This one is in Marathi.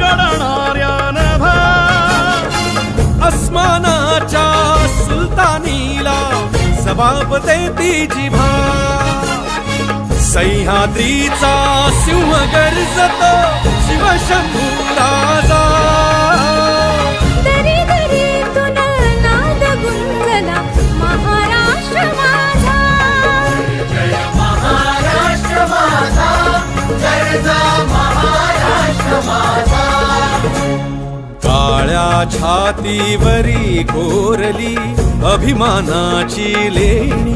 करणाऱ्या नभा अस्मानाच्या सुलतानीला जबाब देती जिभा। सह्याद्रीचा सिंह गर्जतो शिवशंभ काळ्या छातीवरी कोरली अभिमानाची लेणी.